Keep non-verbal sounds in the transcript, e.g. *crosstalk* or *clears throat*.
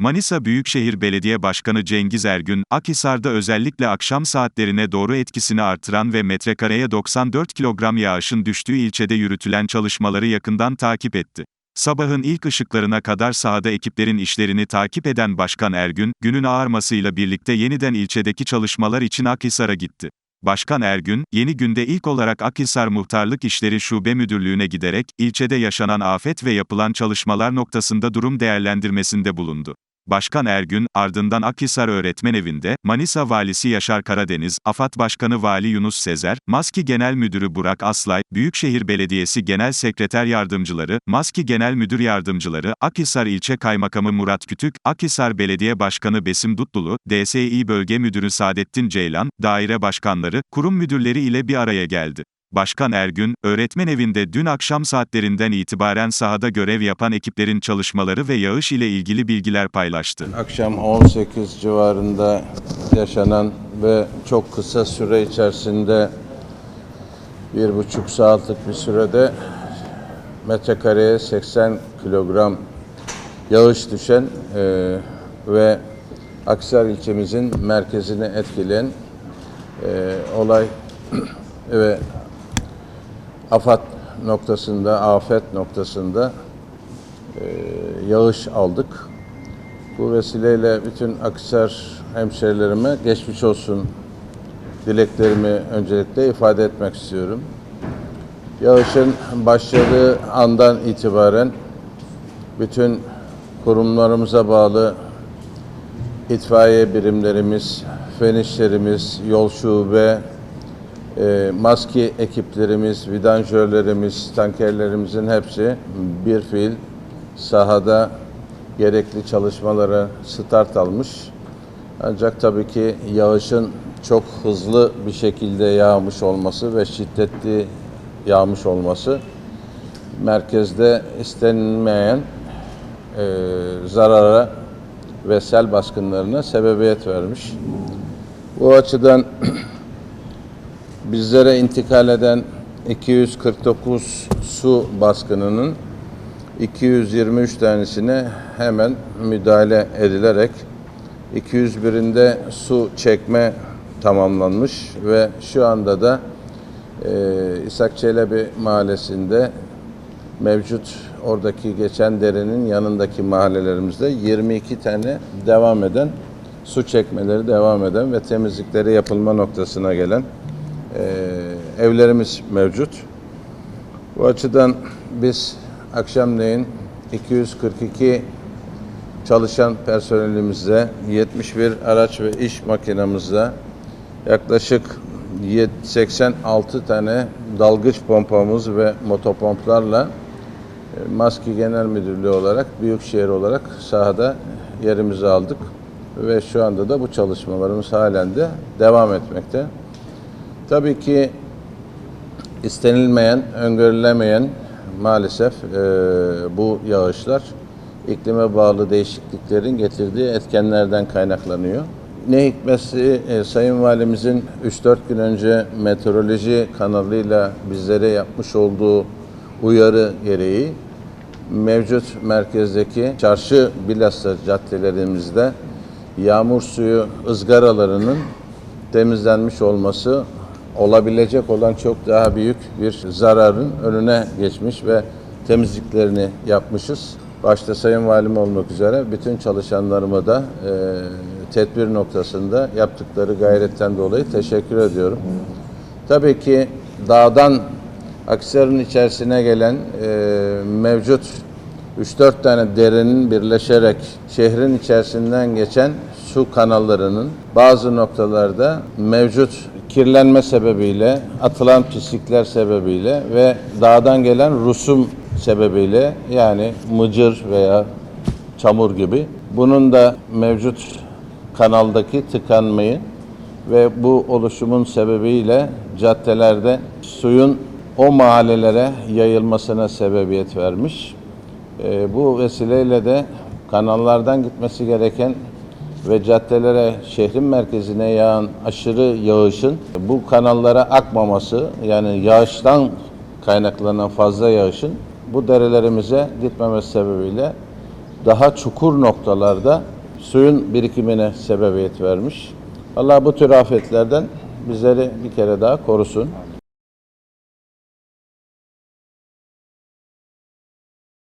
Manisa Büyükşehir Belediye Başkanı Cengiz Ergün, Akhisar'da özellikle akşam saatlerine doğru etkisini artıran ve metrekareye 94 kilogram yağışın düştüğü ilçede yürütülen çalışmaları yakından takip etti. Sabahın ilk ışıklarına kadar sahada ekiplerin işlerini takip eden Başkan Ergün, günün ağarmasıyla birlikte yeniden ilçedeki çalışmalar için Akhisar'a gitti. Başkan Ergün, yeni günde ilk olarak Akhisar Muhtarlık İşleri Şube Müdürlüğü'ne giderek, ilçede yaşanan afet ve yapılan çalışmalar noktasında durum değerlendirmesinde bulundu. Başkan Ergün, ardından Akhisar Öğretmen Evi'nde, Manisa Valisi Yaşar Karadeniz, AFAD Başkanı Vali Yunus Sezer, MASKİ Genel Müdürü Burak Aslay, Büyükşehir Belediyesi Genel Sekreter Yardımcıları, MASKİ Genel Müdür Yardımcıları, Akhisar İlçe Kaymakamı Murat Kütük, Akhisar Belediye Başkanı Besim Dutlulu, DSİ Bölge Müdürü Saadettin Ceylan, daire başkanları, kurum müdürleri ile bir araya geldi. Başkan Ergün, öğretmen evinde dün akşam saatlerinden itibaren sahada görev yapan ekiplerin çalışmaları ve yağış ile ilgili bilgiler paylaştı. Akşam 18 civarında yaşanan ve çok kısa süre içerisinde bir buçuk saatlik bir sürede metrekareye 80 kilogram yağış düşen e, ve Aksar ilçemizin merkezini etkileyen e, olay *clears throat* ve afat noktasında, afet noktasında e, yağış aldık. Bu vesileyle bütün Akhisar hemşerilerime geçmiş olsun dileklerimi öncelikle ifade etmek istiyorum. Yağışın başladığı andan itibaren bütün kurumlarımıza bağlı itfaiye birimlerimiz, fen işlerimiz, yol şube, e, maske ekiplerimiz, vidanjörlerimiz, tankerlerimizin hepsi bir fiil sahada gerekli çalışmalara start almış. Ancak tabii ki yağışın çok hızlı bir şekilde yağmış olması ve şiddetli yağmış olması merkezde istenilmeyen e, zarara ve sel baskınlarına sebebiyet vermiş. Bu açıdan *clears throat* bizlere intikal eden 249 su baskınının 223 tanesine hemen müdahale edilerek 201'inde su çekme tamamlanmış ve şu anda da e, İshak Çelebi mahallesinde mevcut oradaki geçen derenin yanındaki mahallelerimizde 22 tane devam eden su çekmeleri devam eden ve temizlikleri yapılma noktasına gelen e, evlerimiz mevcut. Bu açıdan biz akşamleyin 242 çalışan personelimizle 71 araç ve iş makinamızla yaklaşık 86 tane dalgıç pompamız ve motopomplarla e, Maski Genel Müdürlüğü olarak, Büyükşehir olarak sahada yerimizi aldık ve şu anda da bu çalışmalarımız halen de devam etmekte. Tabii ki istenilmeyen, öngörülemeyen maalesef e, bu yağışlar iklime bağlı değişikliklerin getirdiği etkenlerden kaynaklanıyor. Ne hikmetse e, Sayın Valimizin 3-4 gün önce meteoroloji kanalıyla bizlere yapmış olduğu uyarı gereği mevcut merkezdeki çarşı bilhassa caddelerimizde yağmur suyu ızgaralarının temizlenmiş olması olabilecek olan çok daha büyük bir zararın önüne geçmiş ve temizliklerini yapmışız. Başta Sayın Valim olmak üzere bütün çalışanlarıma da e, tedbir noktasında yaptıkları gayretten dolayı teşekkür ediyorum. Tabii ki dağdan Aksar'ın içerisine gelen e, mevcut 3-4 tane derenin birleşerek şehrin içerisinden geçen su kanallarının bazı noktalarda mevcut kirlenme sebebiyle, atılan pislikler sebebiyle ve dağdan gelen rusum sebebiyle yani mıcır veya çamur gibi bunun da mevcut kanaldaki tıkanmayı ve bu oluşumun sebebiyle caddelerde suyun o mahallelere yayılmasına sebebiyet vermiş. E, bu vesileyle de kanallardan gitmesi gereken ve caddelere, şehrin merkezine yağan aşırı yağışın bu kanallara akmaması, yani yağıştan kaynaklanan fazla yağışın bu derelerimize gitmemesi sebebiyle daha çukur noktalarda suyun birikimine sebebiyet vermiş. Allah bu tür afetlerden bizleri bir kere daha korusun.